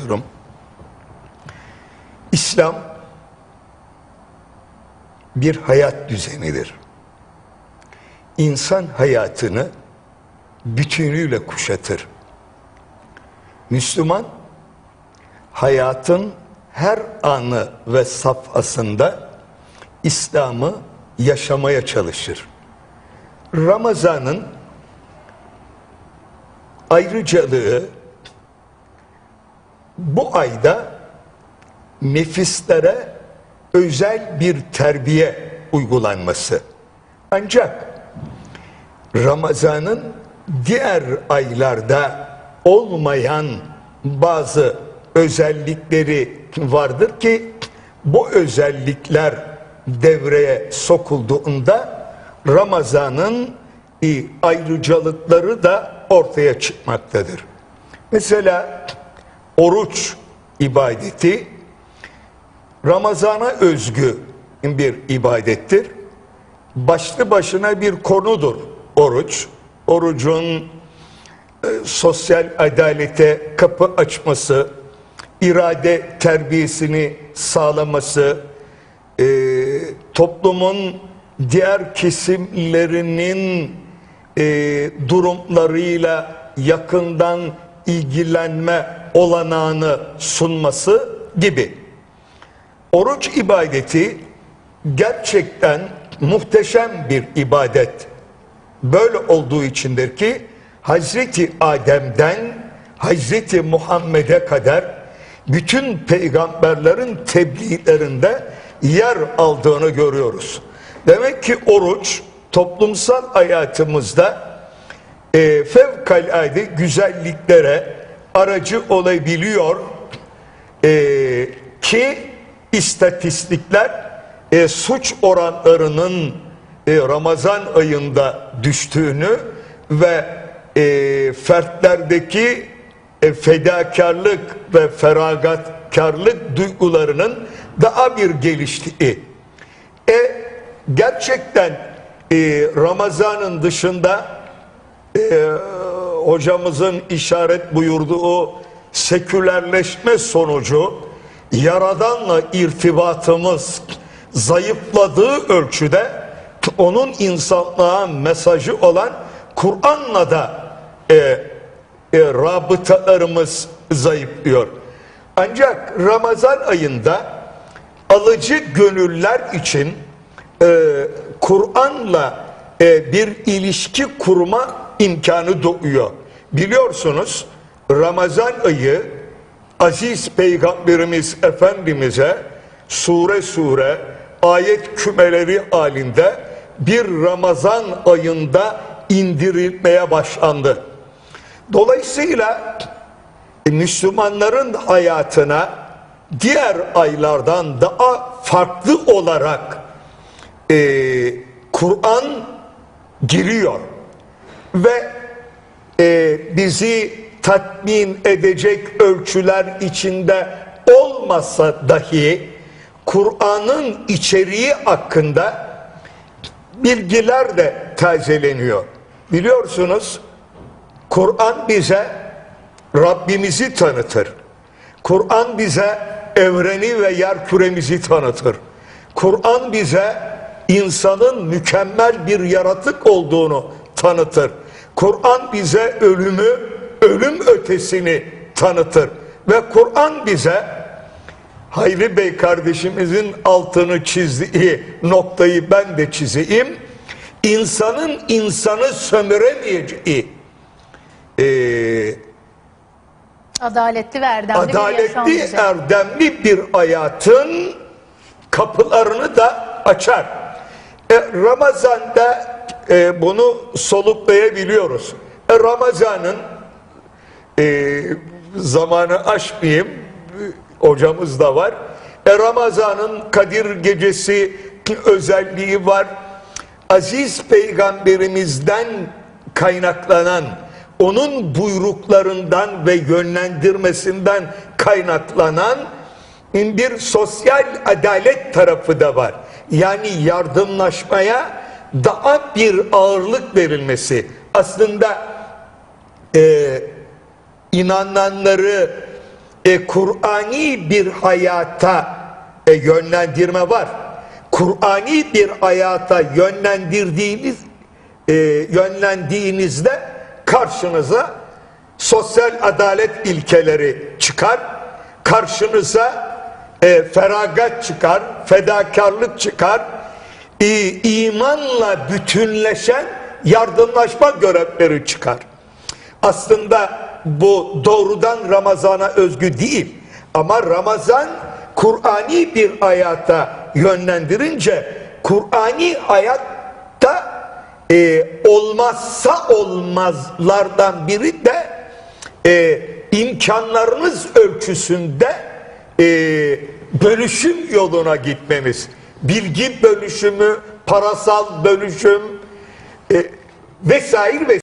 istiyorum. İslam bir hayat düzenidir. İnsan hayatını bütünüyle kuşatır. Müslüman hayatın her anı ve safhasında İslam'ı yaşamaya çalışır. Ramazan'ın ayrıcalığı bu ayda nefislere özel bir terbiye uygulanması. Ancak Ramazan'ın diğer aylarda olmayan bazı özellikleri vardır ki bu özellikler devreye sokulduğunda Ramazan'ın ayrıcalıkları da ortaya çıkmaktadır. Mesela oruç ibadeti Ramazana özgü bir ibadettir. Başlı başına bir konudur oruç. Orucun e, sosyal adalete kapı açması, irade terbiyesini sağlaması, e, toplumun diğer kesimlerinin e, durumlarıyla yakından ilgilenme olanağını sunması gibi. Oruç ibadeti gerçekten muhteşem bir ibadet. Böyle olduğu içindir ki Hazreti Adem'den Hazreti Muhammed'e kadar bütün peygamberlerin tebliğlerinde yer aldığını görüyoruz. Demek ki oruç toplumsal hayatımızda e, fevkalade güzelliklere aracı olabiliyor e, ki istatistikler e, suç oranlarının e, Ramazan ayında düştüğünü ve e, fertlerdeki e, fedakarlık ve feragatkarlık duygularının daha bir geliştiği. E, gerçekten e, Ramazan'ın dışında e, hocamızın işaret buyurduğu sekülerleşme sonucu Yaradan'la irtibatımız zayıfladığı ölçüde onun insanlığa mesajı olan Kur'an'la da e, e, rabıtalarımız zayıflıyor. Ancak Ramazan ayında alıcı gönüller için e, Kur'an'la e, bir ilişki kurma imkanı doğuyor. Biliyorsunuz Ramazan ayı aziz peygamberimiz Efendimiz'e sure sure ayet kümeleri halinde bir Ramazan ayında indirilmeye başlandı. Dolayısıyla e, Müslümanların hayatına diğer aylardan daha farklı olarak e, Kur'an giriyor ve e, bizi tatmin edecek ölçüler içinde olmasa dahi Kur'an'ın içeriği hakkında bilgiler de tazeleniyor. Biliyorsunuz Kur'an bize Rabbimizi tanıtır. Kur'an bize evreni ve yer küremizi tanıtır. Kur'an bize insanın mükemmel bir yaratık olduğunu tanıtır. Kur'an bize ölümü, ölüm ötesini tanıtır. Ve Kur'an bize Hayri Bey kardeşimizin altını çizdiği noktayı ben de çizeyim. İnsanın insanı sömüremeyeceği e, Adaletli ve erdemli bir adaletli düzeni. erdemli bir hayatın kapılarını da açar. E, Ramazan'da e, bunu soluklayabiliyoruz. E, Ramazan'ın e, zamanı aşmayayım hocamız da var. E, Ramazan'ın Kadir gecesi özelliği var. Aziz peygamberimizden kaynaklanan onun buyruklarından ve yönlendirmesinden kaynaklanan bir sosyal adalet tarafı da var. Yani yardımlaşmaya daha bir ağırlık verilmesi. Aslında e, inananları e, Kur'ani bir hayata e, yönlendirme var. Kur'ani bir hayata yönlendirdiğiniz e, yönlendiğinizde karşınıza sosyal adalet ilkeleri çıkar. Karşınıza e, feragat çıkar, fedakarlık çıkar. İmanla bütünleşen yardımlaşma görevleri çıkar. Aslında bu doğrudan Ramazan'a özgü değil. Ama Ramazan Kur'ani bir hayata yönlendirince Kur'ani hayatta e, olmazsa olmazlardan biri de e, imkanlarınız ölçüsünde e, bölüşüm yoluna gitmemiz. Bilgi bölüşümü, parasal bölüşüm e, vesaire vesaire.